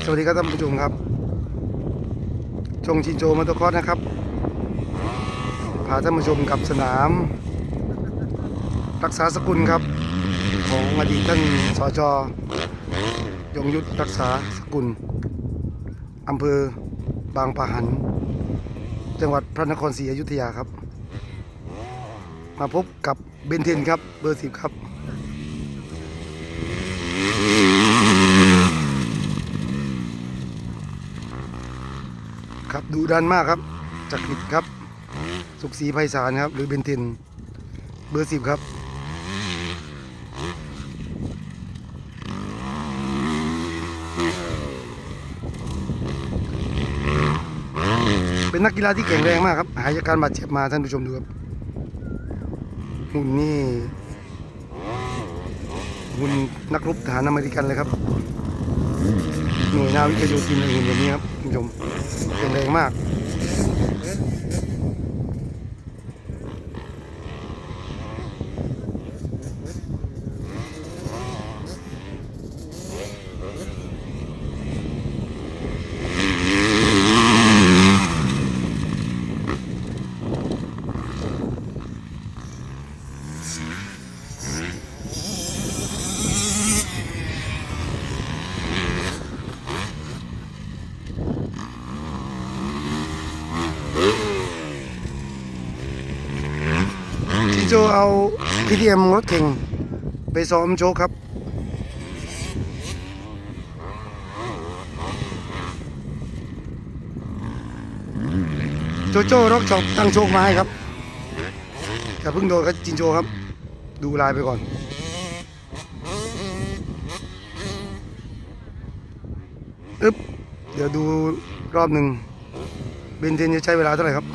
สวัสดีครับท่านผู้ชมครับชงชินโจมอเตอร์คอสนะครับ พาท่านผู้ชมกับสนาม รักษาสกุลครับ ของอดีตท่านสจยงยุทธรักษาสกุลอำเภอบางปะหัน จังหวัดพระนครศรีอยุธยาครับ มาพบกับเบนเทนครับเบอร์สิบครับ ครับดูดันมากครับจักริดครับ สุขศรีไพศาลครับ หรือเบนเทนเบอร์สิบครับ เป็นนักกีฬาที่แข็งแรงมากครับ หายจากการบาดเจ็บมาท่านผู้ชมดูครับหุ่นนี่หุ่นนักรบทหารอเมริกันเลยครับ หน่วยนาวิกโยธินเหุ่นแบบนี้ครับคุณผู้ชมแข็งแรงมาก โจเอาพีดีเอ็มรถเข่งไปซ้อมโชว์ครับ โจโจ้ร็อกช็อปตั้งโชคมาให้ครับอย่าเพิ่งโดนครับจินโจครับ ดูลายไปก่อนอึ๊บเดี๋ยวดูรอบหนึ่งเบนเทนจะใช้เวลาเท่าไหร่ครับ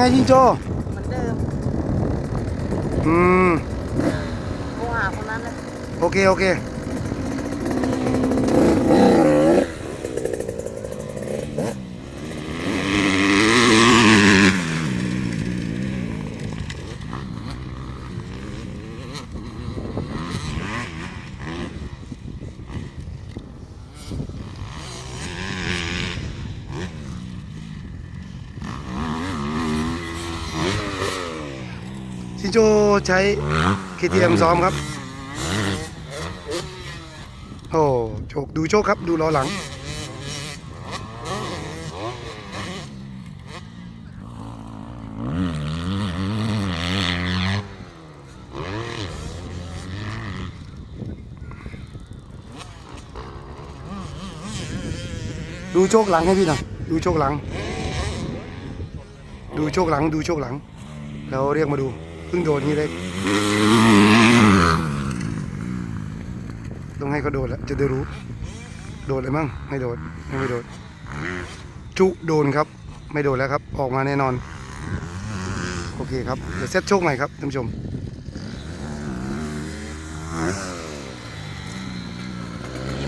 ไงจิงโจเหมือนเดิมอืมโทรหาคนนั้นเลยโอเค โอเค ชินโจใช้ KTM ซ้อมครับ โอ้โชคดูโชคครับ ดูล้อหลัง ดูโชคหลังให้พี่หน่อย ดูโชคหลัง ดูโชคหลัง ดูโชคหลัง แล้วเรียกมาดู เพิ่งโดนนี่เลยต้องให้เขาโดนแล้วจะได้รู้ โดนเลยมั้งไม่โดนไม่ไม่โดนจุโดนครับ ไม่โดนแล้วครับ ออกมาแน่นอน โอเคครับเดี๋ยวเซตโชคใหม่ครับท่านผู้ชม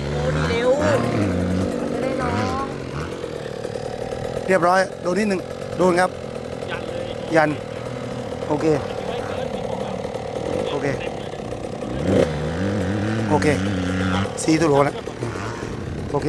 โอ้ดีเร็วจะได้น้องเรียบร้อย โดนนิดนึงโดนครับ ยัน โอเค โอเคโ